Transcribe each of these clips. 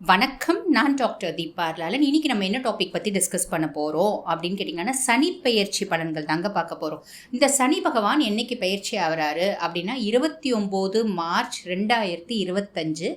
வணக்கம் நான் டாக்டர் தீபார்லாலன் லாலன் இன்னைக்கு நம்ம என்ன டாபிக் பற்றி டிஸ்கஸ் பண்ண போகிறோம் அப்படின்னு கேட்டிங்கன்னா சனி பெயர்ச்சி பலன்கள் தாங்க பார்க்க போகிறோம் இந்த சனி பகவான் என்னைக்கு பயிற்சி ஆகிறாரு அப்படின்னா இருபத்தி ஒம்பது மார்ச் ரெண்டாயிரத்தி இருபத்தஞ்சு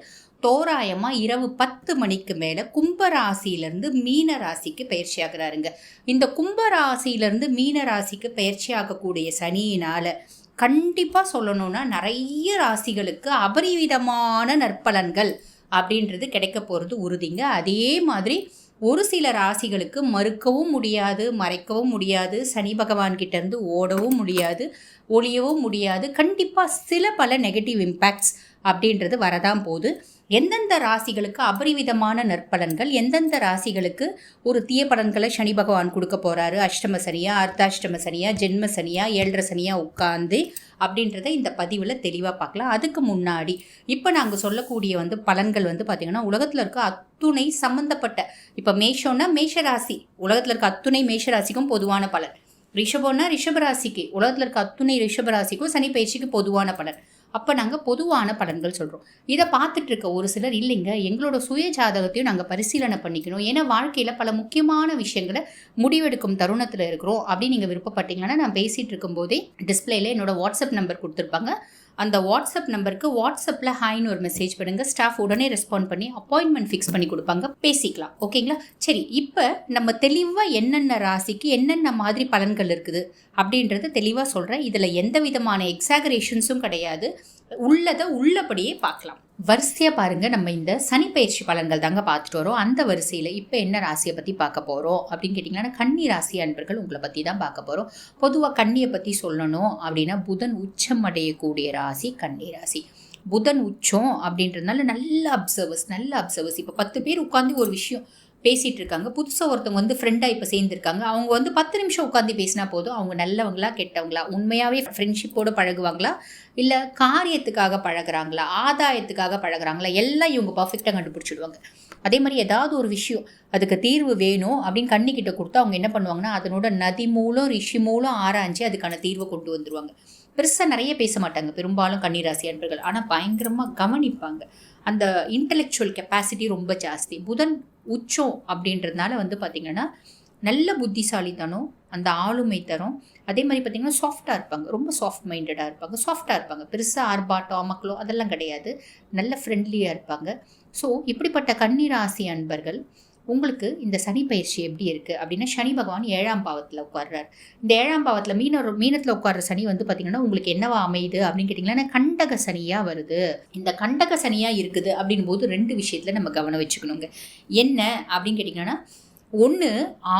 தோராயமாக இரவு பத்து மணிக்கு மேலே கும்பராசியிலேருந்து மீன ராசிக்கு பயிற்சி ஆகிறாருங்க. இந்த கும்பராசியிலேருந்து மீன ராசிக்கு பயிற்சி ஆகக்கூடிய சனியினால் கண்டிப்பாக சொல்லணும்னா நிறைய ராசிகளுக்கு அபரிவிதமான நற்பலன்கள் அப்படின்றது கிடைக்க போகிறது உறுதிங்க. அதே மாதிரி ஒரு சில ராசிகளுக்கு மறுக்கவும் முடியாது மறைக்கவும் முடியாது சனி பகவான்கிட்டேருந்து ஓடவும் முடியாது ஒழியவும் முடியாது. கண்டிப்பாக சில பல நெகட்டிவ் இம்பேக்ட்ஸ் அப்படின்றது வரதான் போகுது. எந்தெந்த ராசிகளுக்கு அபரிவிதமான நற்பலன்கள் எந்தெந்த ராசிகளுக்கு ஒரு தீய பலன்களை சனி பகவான் கொடுக்க போகிறாரு அஷ்டம சனியா அர்த்தாஷ்டம சனியா ஜென்ம சனியா ஏழரை சனியா உட்காந்து அப்படின்றத இந்த பதிவில் தெளிவாக பார்க்கலாம். அதுக்கு முன்னாடி இப்போ நாங்கள் சொல்லக்கூடிய வந்து பலன்கள் வந்து பார்த்திங்கன்னா உலகத்தில் இருக்க அத்துணை சம்மந்தப்பட்ட இப்போ மேஷோன்னா மேஷராசி உலகத்தில் இருக்க அத்துணை மேஷராசிக்கும் பொதுவான பலன். ரிஷபம்னா ரிஷபராசிக்கு உலகத்தில் இருக்க அத்துணை ரிஷபராசிக்கும் சனி பயிற்சிக்கு பொதுவான பலன். அப்போ நாங்கள் பொதுவான பலன்கள் சொல்கிறோம் இதை பார்த்துட்டு இருக்க ஒரு சிலர் இல்லைங்க எங்களோட சுய ஜாதகத்தையும் நாங்கள் பரிசீலனை பண்ணிக்கணும். ஏன்னா வாழ்க்கையில் பல முக்கியமான விஷயங்களை முடிவெடுக்கும் தருணத்தில் இருக்கிறோம் அப்படின்னு நீங்கள் விருப்பப்பட்டீங்கன்னா நான் பேசிகிட்டு இருக்கும்போதே டிஸ்பிளேல என்னோட வாட்ஸ்அப் நம்பர் கொடுத்துருப்பாங்க. அந்த வாட்ஸ்அப் நம்பருக்கு வாட்ஸ்அப்பில் ஹாய்னு ஒரு மெசேஜ் பண்ணுங்க. ஸ்டாஃப் உடனே ரெஸ்பாண்ட் பண்ணி அப்பாயின்மெண்ட் ஃபிக்ஸ் பண்ணி கொடுப்பாங்க. பேசிக்கலாம். ஓகேங்களா சரி இப்போ நம்ம தெளிவாக என்னென்ன ராசிக்கு என்னென்ன மாதிரி பலன்கள் இருக்குது அப்படின்றத தெளிவாக சொல்கிறேன் இதில் எந்த விதமான எக்ஸாகரேஷன்ஸும் கிடையாது. உள்ளதை உள்ளபடியே பார்க்கலாம். வரிசையாக பாருங்கள் நம்ம இந்த சனி பயிற்சி பலன்கள் தாங்க பார்த்துட்டு வரோம். அந்த வரிசையில் இப்போ என்ன ராசியை பற்றி பார்க்க போகிறோம் அப்படின்னு கேட்டிங்கன்னா கன்னி ராசி அன்பர்கள் உங்களை பற்றி தான் பார்க்க போகிறோம் பொதுவாக கன்னியை பற்றி சொல்லணும் அப்படின்னா புதன் உச்சம் அடையக்கூடிய ராசி கன்னி ராசி. புதன் உச்சம் அப்படின்றதுனால நல்ல அப்சர்வர்ஸ் நல்ல அப்சர்வர்ஸ் இப்போ பத்து பேர் உட்காந்து ஒரு விஷயம் பேசிகிட்டு இருக்காங்க புதுசாக ஒருத்தவங்க வந்து ஃப்ரெண்டாக இப்போ சேர்ந்துருக்காங்க. அவங்க வந்து பத்து நிமிஷம் உட்காந்து பேசினா போதும். அவங்க நல்லவங்களா கெட்டவங்களா? உண்மையாகவே ஃப்ரெண்ட்ஷிப்போடு பழகுவாங்களா? இல்லை காரியத்துக்காக பழகுறாங்களா? ஆதாயத்துக்காக பழகுறாங்களா? எல்லாம் இவங்க பர்ஃபெக்டாக கண்டுபிடிச்சிடுவாங்க. அதே மாதிரி ஏதாவது ஒரு விஷயம் அதுக்கு தீர்வு வேணும் அப்படின்னு கண்ணிக்கிட்ட கொடுத்தா அவங்க என்ன பண்ணுவாங்கன்னா அதனோட நதி மூலம் ரிஷி மூலம் ஆராய்ஞ்சு அதுக்கான தீர்வை கொண்டு வந்துடுவாங்க பெருசாக நிறைய பேச மாட்டாங்க. பெரும்பாலும் கன்னிராசி அன்பர்கள். ஆனால் பயங்கரமாக கவனிப்பாங்க. அந்த இன்டலெக்சுவல் கெப்பாசிட்டி ரொம்ப ஜாஸ்தி. புதன் உச்சம் அப்படின்றதுனால வந்து பார்த்திங்கன்னா நல்ல புத்திசாலித்தனம் அந்த ஆளுமை தரும். அதே மாதிரி பார்த்திங்கன்னா சாஃப்டாக இருப்பாங்க. ரொம்ப சாஃப்ட் மைண்டடாக இருப்பாங்க. சாஃப்டாக இருப்பாங்க. பெருசாக ஆர்பாட்டோ அமக்களோ அதெல்லாம் கிடையாது. நல்ல ஃப்ரெண்ட்லியாக இருப்பாங்க. ஸோ இப்படிப்பட்ட கன்னிராசி அன்பர்கள் உங்களுக்கு இந்த சனி பயிற்சி எப்படி இருக்குது அப்படின்னா சனி பகவான் ஏழாம் பாவத்தில் உட்கார்றார். இந்த ஏழாம் பாவத்தில் மீன மீனத்தில் உட்கார்ற சனி வந்து பார்த்திங்கன்னா உங்களுக்கு என்னவா அமையுது அப்படின்னு கேட்டிங்கன்னா கண்டக சனியாக வருது. இந்த கண்டக சனியாக இருக்குது அப்படின் போது ரெண்டு விஷயத்தில் நம்ம கவனம் வச்சுக்கணுங்க. என்ன அப்படின்னு கேட்டிங்கன்னா ஒன்று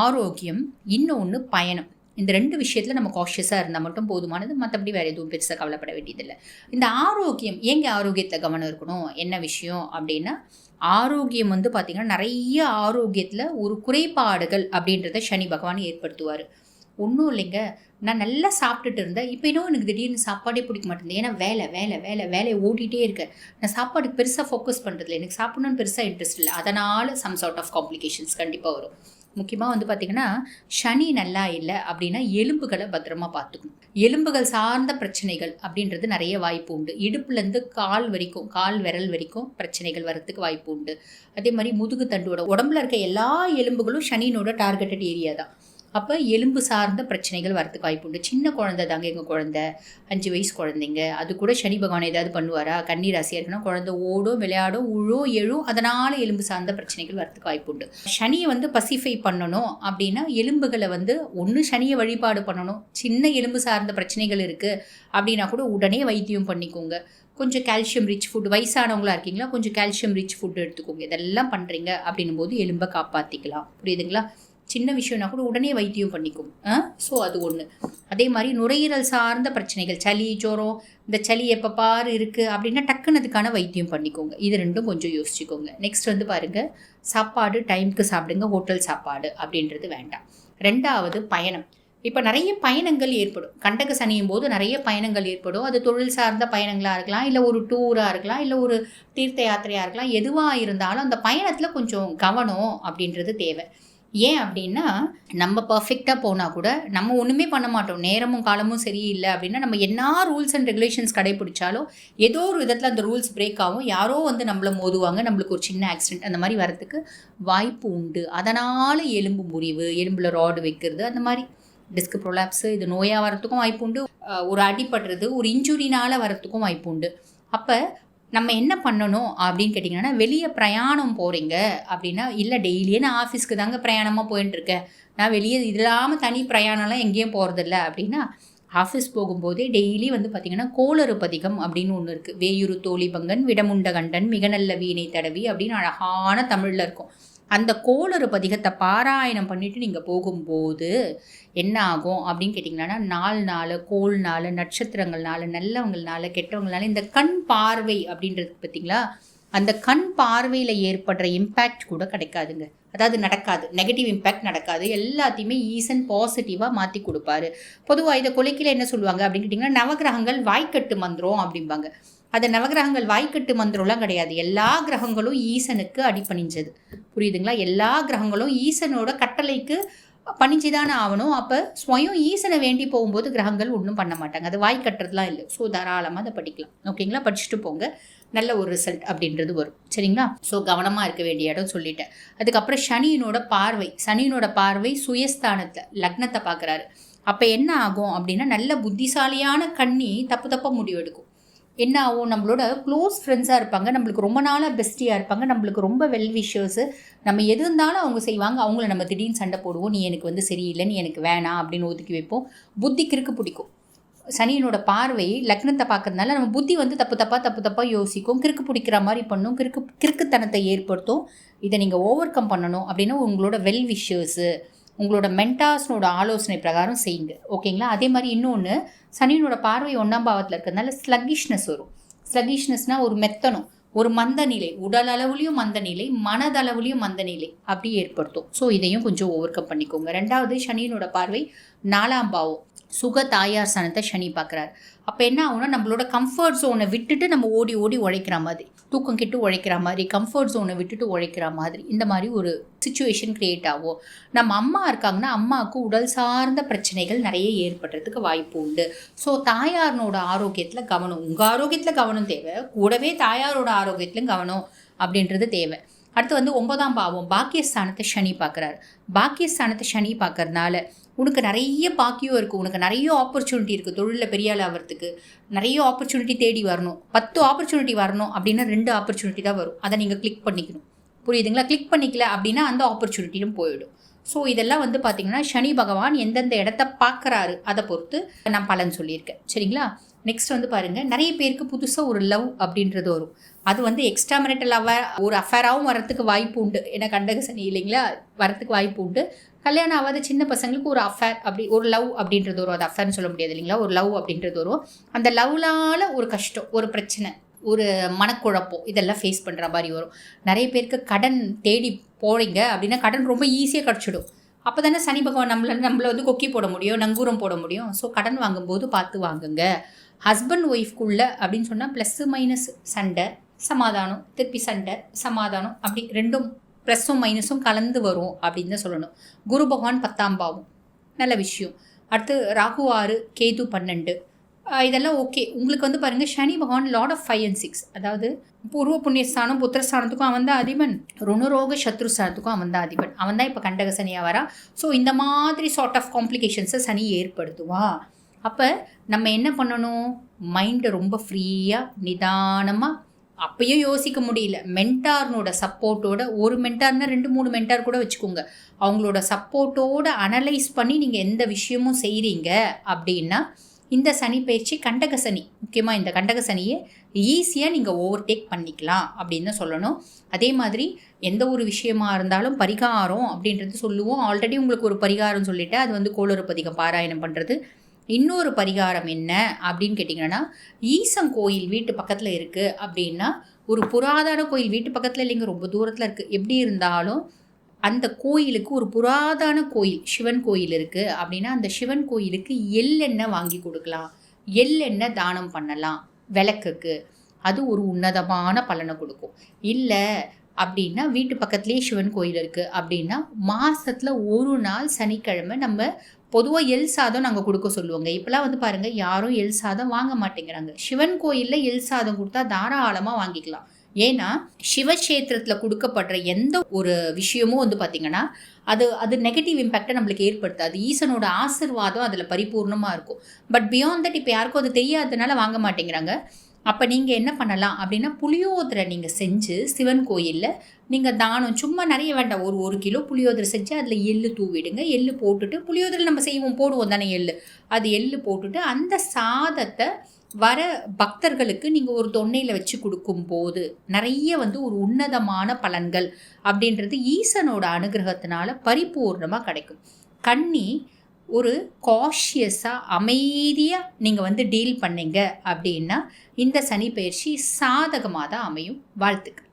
ஆரோக்கியம் இன்னொன்று பயணம். இந்த ரெண்டு விஷயத்தில் நம்ம காஷியஸாக இருந்தால் மட்டும் போதுமானது மற்றபடி வேறு எதுவும் பெருசாக கவலைப்பட வேண்டியதில்லை. இந்த ஆரோக்கியம் ஏங்க ஆரோக்கியத்தை கவனம் இருக்கணும்? என்ன விஷயம் அப்படின்னா ஆரோக்கியம் வந்து பார்த்திங்கன்னா நிறைய ஆரோக்கியத்தில் ஒரு குறைபாடுகள் அப்படின்றத சனி பகவான் ஏற்படுத்துவார். ஒன்றும் இல்லைங்க. நான் நல்லா சாப்பிட்டுட்டு இருந்தேன். இப்போ இன்னும் எனக்கு திடீர்னு சாப்பாடே பிடிக்க மாட்டேங்குது. ஏன்னா வேலை வேலை வேலை வேலையை ஓட்டிகிட்டே இருக்கேன். நான் சாப்பாடு பெருசாக ஃபோக்கஸ் பண்ணுறதில்ல எனக்கு சாப்பிடணும்னு பெருசாக இன்ட்ரெஸ்ட் இல்லை. அதனால் சம் சார்ட் ஆஃப் காம்ப்ளிகேஷன்ஸ் கண்டிப்பாக வரும். முக்கியமாக வந்து பார்த்திங்கன்னா சனி நல்லா இல்லை அப்படின்னா எலும்புகளை பத்திரமா பார்த்துக்கணும். எலும்புகள் சார்ந்த பிரச்சனைகள் அப்படின்றது நிறைய வாய்ப்பு உண்டு. இடுப்புலேருந்து கால் வரைக்கும் கால் விரல் வரைக்கும் பிரச்சனைகள் வரத்துக்கு வாய்ப்பு உண்டு. அதே மாதிரி முதுகு தண்டோட உடம்புல இருக்க எல்லா எலும்புகளும் சனியினோட டார்கெட்டட் ஏரியா தான். அப்போ எலும்பு சார்ந்த பிரச்சனைகள் வரத்துக்கு வாய்ப்பு உண்டு. சின்ன குழந்தை தாங்க எங்கள் குழந்தை. அஞ்சு வயசு குழந்தைங்க. அது கூட சனி பகவான் ஏதாவது பண்ணுவாரா? கண்ணீர் ராசியாக இருக்குன்னா குழந்தை ஓடும் விளையாடும் உழோ எழும். அதனால் எலும்பு சார்ந்த பிரச்சனைகள் வரத்துக்கு வாய்ப்பு உண்டு. சனியை வந்து பசிஃபை பண்ணணும் அப்படின்னா எலும்புகளை வந்து ஒன்று சனியை வழிபாடு பண்ணணும். சின்ன எலும்பு சார்ந்த பிரச்சனைகள் இருக்குது அப்படின்னா கூட உடனே வைத்தியம் பண்ணிக்கோங்க. கொஞ்சம் கால்சியம் ரிச் ஃபுட் வயசானவங்களா இருக்கீங்களா? கொஞ்சம் கால்சியம் ரிச் ஃபுட் எடுத்துக்கோங்க. இதெல்லாம் பண்ணுறீங்க அப்படின்னும் போது எலும்பை காப்பாற்றிக்கலாம் புரியுதுங்களா? சின்ன விஷயம்னா கூட உடனே வைத்தியம் பண்ணிக்கும். ஸோ அது ஒன்று அதே மாதிரி நுரையீரல் சார்ந்த பிரச்சனைகள் சளி ஜோரம் இந்த சளி எப்போ பாரு இருக்குது அப்படின்னா டக்குன்னு அதுக்கான வைத்தியம் பண்ணிக்கோங்க. இது ரெண்டும் கொஞ்சம் யோசிச்சுக்கோங்க. நெக்ஸ்ட் வந்து பாருங்கள் சாப்பாடு டைமுக்கு சாப்பிடுங்க. ஹோட்டல் சாப்பாடு அப்படின்றது வேண்டாம். ரெண்டாவது பயணம். இப்போ நிறைய பயணங்கள் ஏற்படும். கண்டக சனியும் போது நிறைய பயணங்கள் ஏற்படும். அது தொழில் சார்ந்த பயணங்களாக இருக்கலாம் இல்லை ஒரு டூராக இருக்கலாம் இல்லை ஒரு தீர்த்த யாத்திரையாக இருக்கலாம். எதுவாக இருந்தாலும் அந்த பயணத்தில் கொஞ்சம் கவனம் அப்படின்றது தேவை. ஏன் அப்படின்னா நம்ம பர்ஃபெக்டாக போனால் கூட நம்ம ஒன்றுமே பண்ண மாட்டோம். நேரமும் காலமும் சரியில்லை அப்படின்னா நம்ம என்ன ரூல்ஸ் அண்ட் ரெகுலேஷன்ஸ் கடைபிடிச்சாலும் ஏதோ ஒரு விதத்தில் அந்த ரூல்ஸ் பிரேக் ஆகும். யாரோ வந்து நம்மளை மோதுவாங்க. நம்மளுக்கு ஒரு சின்ன ஆக்சிடென்ட் அந்த மாதிரி வரத்துக்கு வாய்ப்பு உண்டு. அதனால் எலும்பு முறிவு எலும்பில் ராடு வைக்கிறது அந்த மாதிரி டிஸ்க் ப்ரொலாப்ஸு இது நோயாக வரத்துக்கும் வாய்ப்பு உண்டு. ஒரு அடிப்படுறது ஒரு இன்ஜுரினால் வரத்துக்கும் வாய்ப்பு உண்டு. அப்போ நம்ம என்ன பண்ணணும் அப்படின்னு கேட்டிங்கன்னா வெளியே பிரயாணம் போகிறீங்க அப்படின்னா இல்லை டெய்லியே நான் ஆஃபீஸ்க்கு தாங்க பிரயாணமாக போயின்னு நான் வெளியே இது இல்லாமல் தனி பிரயாணம்லாம் எங்கேயும் போகிறதில்ல அப்படின்னா ஆஃபீஸ் போகும்போதே டெய்லி வந்து பார்த்திங்கன்னா கோளறு பதிகம் அப்படின்னு ஒன்று இருக்குது வேயுரு தோழிபங்கன் விடமுண்ட கண்டன் மிக நல்ல வீணை தடவி அப்படின்னு அழகான தமிழில் இருக்கும். அந்த கோளறு பதிகத்தை பாராயணம் பண்ணிட்டு நீங்கள் போகும்போது என்ன ஆகும் அப்படின்னு கேட்டிங்கன்னா நாள் நாள் கோள் நாள் நட்சத்திரங்கள்னால நல்லவங்கள்னால கெட்டவங்களால இந்த கண் பார்வை அப்படின்றது பார்த்தீங்களா? அந்த கண் பார்வையில் ஏற்படுற இம்பேக்ட் கூட கிடைக்காதுங்க. அதாவது நடக்காது. நெகட்டிவ் இம்பேக்ட் நடக்காது. எல்லாத்தையுமே ஈசன் பாசிட்டிவாக மாற்றி கொடுப்பாரு. பொதுவாக இதை கொலைக்கில் என்ன சொல்லுவாங்க அப்படின்னு கேட்டிங்கன்னா நவகிரகங்கள் வாய்க்கட்டு மந்திரம் அப்படிம்பாங்க. அது நவகிரகங்கள் வாய்க்கட்டு மந்திரம்லாம் கிடையாது. எல்லா கிரகங்களும் ஈசனுக்கு அடிபணிஞ்சது. புரியுதுங்களா? எல்லா கிரகங்களும் ஈசனோட கட்டளைக்கு பணிஞ்சுதானே ஆகணும். அப்போ ஸ்வயம் ஈசனை வேண்டி போகும்போது கிரகங்கள் ஒன்றும் பண்ண மாட்டாங்க. அது வாய் கட்டுறதுலாம் இல்லை. ஸோ தாராளமாக அதை படிக்கலாம். ஓகேங்களா படிச்சுட்டு போங்க. நல்ல ஒரு ரிசல்ட் அப்படின்றது வரும். சரிங்களா? ஸோ கவனமாக இருக்க வேண்டிய இடம் சொல்லிட்டேன். அதுக்கப்புறம் சனியினோட பார்வை. சனியினோட பார்வை சுயஸ்தானத்தை லக்னத்தை பார்க்குறாரு. அப்போ என்ன ஆகும் அப்படின்னா நல்ல புத்திசாலியான கண்ணி தப்பு தப்பாக முடிவெடுக்கும் என்ன ஆகும்? நம்மளோட க்ளோஸ் ஃப்ரெண்ட்ஸாக இருப்பாங்க. நம்மளுக்கு ரொம்ப நாளாக பெஸ்டியாக இருப்பாங்க. நம்மளுக்கு ரொம்ப வெல் விஷர்ஸு நம்ம எது இருந்தாலும் அவங்க செய்வாங்க. அவங்கள நம்ம திடீர்னு சண்டை போடுவோம். நீ எனக்கு வந்து சரியில்லை. நீ எனக்கு வேணாம் அப்படின்னு ஒதுக்கி வைப்போம். புத்தி கிறுக்கு பிடிக்கும். சனியினோட பார்வை லக்னத்தை பார்க்கறதுனால நம்ம புத்தி வந்து தப்பு தப்பாக தப்பு தப்பாக யோசிக்கும். கிறுக்கு பிடிக்கிற மாதிரி பண்ணும். கிறுக்கு கிறுக்குத்தனத்தை ஏற்படுத்தும். இதை நீங்கள் ஓவர் கம் பண்ணணும் அப்படின்னா உங்களோட வெல் விஷர்ஸு உங்களோட மென்டாஸ்னோட ஆலோசனை பிரகாரம் செய்யுங்க. ஓகேங்களா அதே மாதிரி இன்னொன்று சனியனோட பார்வை ஒன்றாம் பாவத்தில் இருக்கிறதுனால ஸ்லக்கிஷ்னஸ் வரும். ஸ்லக்கிஷ்னஸ்னால் ஒரு மெத்தனம் ஒரு மந்த நிலை உடல் அளவுலையும் மந்த நிலை மனதளவுலேயும் மந்த நிலை அப்படி ஏற்படுத்தும். ஸோ இதையும் கொஞ்சம் ஓவர் கம் பண்ணிக்கோங்க. ரெண்டாவது சனியனோட பார்வை நாலாம் பாவம். சுக தாயார் சனத்தை சனி பார்க்குறாரு. அப்போ என்ன ஆகும்னா நம்மளோட கம்ஃபர்ட் ஜோனை விட்டுட்டு நம்ம ஓடி ஓடி உழைக்கிற மாதிரி தூக்கம் கிட்டு உழைக்கிற மாதிரி கம்ஃபர்ட் ஜோனை விட்டுட்டு உழைக்கிற மாதிரி இந்த மாதிரி ஒரு சுச்சுவேஷன் க்ரியேட் ஆகும்? நம்ம அம்மா இருக்காங்கன்னா அம்மாவுக்கு உடல் சார்ந்த பிரச்சனைகள் நிறைய ஏற்படுறதுக்கு வாய்ப்பு உண்டு. ஸோ தாயாரினோட ஆரோக்கியத்தில் கவனம் உங்கள் ஆரோக்கியத்தில் கவனம் தேவை. கூடவே தாயாரோட ஆரோக்கியத்திலும் கவனம் அப்படின்றது தேவை. அடுத்து வந்து ஒன்பதாம் பாவம் பாக்கியஸ்தானத்தை சனி பார்க்குறாரு. பாக்கியஸ்தானத்தை சனி பார்க்கறதுனால உனக்கு நிறைய பாக்கியம் இருக்குது உனக்கு நிறைய ஆப்பர்ச்சுனிட்டி இருக்குது தொழிலில் பெரிய ஆள் ஆகிறதுக்கு நிறைய ஆப்பர்ச்சுனிட்டி தேடி வரணும். பத்து ஆப்பர்ச்சுனிட்டி வரணும் அப்படின்னா ரெண்டு ஆப்பர்ச்சுனிட்டி தான் வரும். அதை நீங்கள் கிளிக் பண்ணிக்கணும். புரியுதுங்களா? கிளிக் பண்ணிக்கல அப்படின்னா அந்த ஆப்பர்ச்சுனிட்டியும் போயிடும். ஸோ இதெல்லாம் வந்து பார்த்திங்கன்னா சனி பகவான் எந்தெந்த இடத்த பார்க்குறாரு அதை பொறுத்து நான் பலன் சொல்லியிருக்கேன். சரிங்களா? நெக்ஸ்ட் வந்து பாருங்கள் நிறைய பேருக்கு புதுசாக ஒரு லவ் அப்படின்றது வரும். அது வந்து எக்ஸ்ட்ரா மெரிட்டல் அவர் ஒரு அஃபேராகவும் வரத்துக்கு வாய்ப்பு உண்டு. ஏன்னா கண்டக சனி இல்லைங்களா? வரத்துக்கு வாய்ப்பு உண்டு. கல்யாணம் ஆகாத சின்ன பசங்களுக்கு ஒரு அஃபேர் அப்படி ஒரு லவ் அப்படின்றது வரும். அது அஃபேர்னு சொல்ல முடியாது இல்லைங்களா? ஒரு லவ் அப்படின்றது வரும். அந்த லவ்லால் ஒரு கஷ்டம் ஒரு பிரச்சனை ஒரு மனக்குழப்பம் இதெல்லாம் ஃபேஸ் பண்ணுற மாதிரி வரும். நிறைய பேருக்கு கடன் தேடி போகிறீங்க அப்படின்னா கடன் ரொம்ப ஈஸியாக கிடச்சிடும். அப்போ தானே சனி பகவான் நம்மள நம்மளை வந்து கொக்கி போட முடியும் நங்கூரம் போட முடியும். ஸோ கடன் வாங்கும்போது பார்த்து வாங்குங்க. ஹஸ்பண்ட் ஒய்ஃப்குள்ள அப்படின்னு சொன்னால் ப்ளஸ்ஸு மைனஸ் சண்டை சமாதானம் திருப்பி சண்டை சமாதானம் அப்படி ரெண்டும் ப்ளஸ்ஸும் மைனஸும் கலந்து வரும் அப்படின்னு தான் சொல்லணும். குரு பகவான் பத்தாம் பாவம். நல்ல விஷயம். அடுத்து ராகு ஆறு கேது பன்னெண்டு. இதெல்லாம் ஓகே உங்களுக்கு வந்து பாருங்கள் சனி பகவான் lord of five and six அதாவது பூர்வ புண்ணியஸ்தானம் புத்திரஸ்தானத்துக்கும் அவன் தான் அதிபன். ருணரோக சத்ருஸ்தானத்துக்கும் அவன் தான் அதிபன். அவன் தான் இப்போ கண்டக சனியாக வரா. ஸோ இந்த மாதிரி சார்ட் ஆஃப் காம்ப்ளிகேஷன்ஸை சனி ஏற்படுத்துவா. அப்போ நம்ம என்ன பண்ணணும்? மைண்டை ரொம்ப ஃப்ரீயாக நிதானமாக அப்பயும் யோசிக்க முடியல. மென்டார்னோட சப்போர்ட்டோட ஒரு மென்டார்னா ரெண்டு மூணு மென்டார் கூட வச்சுக்கோங்க. அவங்களோட சப்போர்ட்டோட அனலைஸ் பண்ணி நீங்கள் எந்த விஷயமும் செய்கிறீங்க அப்படின்னா இந்த சனி பயிற்சி கண்டக சனி முக்கியமாக இந்த கண்டக சனியை ஈஸியாக நீங்கள் ஓவர்டேக் பண்ணிக்கலாம் அப்படின்னு தான் சொல்லணும். அதே மாதிரி எந்த ஒரு விஷயமா இருந்தாலும் பரிகாரம் அப்படின்றது சொல்லுவோம். ஆல்ரெடி உங்களுக்கு ஒரு பரிகாரம் சொல்லிவிட்டு அது வந்து கோளறு பதிகம் பாராயணம் பண்ணுறது இன்னொரு பரிகாரம் என்ன அப்படின்னு கேட்டிங்கன்னா ஈசன் கோயில் வீட்டு பக்கத்தில் இருக்குது அப்படின்னா ஒரு புராதன கோயில் வீட்டு பக்கத்தில் இல்லைங்க ரொம்ப தூரத்தில் இருக்குது எப்படி இருந்தாலும் அந்த கோயிலுக்கு ஒரு புராதன கோயில் சிவன் கோயில் இருக்குது அப்படின்னா அந்த சிவன் கோயிலுக்கு எள்ளெண்ணெய் வாங்கி கொடுக்கலாம். எள்ளெண்ணெய் தானம் பண்ணலாம் விளக்குக்கு. அது ஒரு உன்னதமான பலனை கொடுக்கும். இல்லை அப்படின்னா வீட்டு பக்கத்துலேயே சிவன் கோயில் இருக்குது அப்படின்னா மாதத்தில் ஒரு நாள் சனிக்கிழமை நம்ம பொதுவாக எல் சாதம் நாங்கள் கொடுக்க சொல்லுவோங்க. இப்போலாம் வந்து பாருங்கள் யாரும் எல் சாதம் வாங்க மாட்டேங்கிறாங்க. சிவன் கோயிலில் எல் சாதம் கொடுத்தா தாராளமாக வாங்கிக்கலாம். ஏன்னா சிவக்ஷேத்திரத்தில் கொடுக்கப்படுற எந்த ஒரு விஷயமும் வந்து பார்த்திங்கன்னா அது அது நெகட்டிவ் இம்பேக்டை நம்மளுக்கு ஏற்படுத்தாது. ஈசனோட ஆசிர்வாதம் அதில் பரிபூர்ணமாக இருக்கும். பட் பியாண்ட் தட் இப்போ யாருக்கும் அது தெரியாததுனால வாங்க மாட்டேங்கிறாங்க. அப்போ நீங்கள் என்ன பண்ணலாம் அப்படின்னா புளியோதரை நீங்கள் செஞ்சு சிவன் கோயிலில் நீங்கள் தானம் சும்மா நிறைய வேண்டாம். ஒரு ஒரு கிலோ புளியோதரை செஞ்சு அதில் எள்ளு தூவிடுங்க. எள்ளு போட்டுட்டு புளியோதரை நம்ம செய்வோம் போடுவோம் தானே எள்ளு. அது எள்ளு போட்டுட்டு அந்த சாதத்தை வர பக்தர்களுக்கு நீங்கள் ஒரு தொன்னையில் வச்சு கொடுக்கும்போது நிறைய வந்து ஒரு உன்னதமான பலன்கள் அப்படின்றது ஈசனோட அனுகிரகத்தினால பரிபூர்ணமாக கிடைக்கும். கண்ணி ஒரு காஷியஸாக அமைதியாக நீங்கள் வந்து டீல் பண்ணீங்க அப்படின்னா இந்த சனி பயிற்சி சாதகமாக தான் அமையும். வாழ்த்துக்கள்.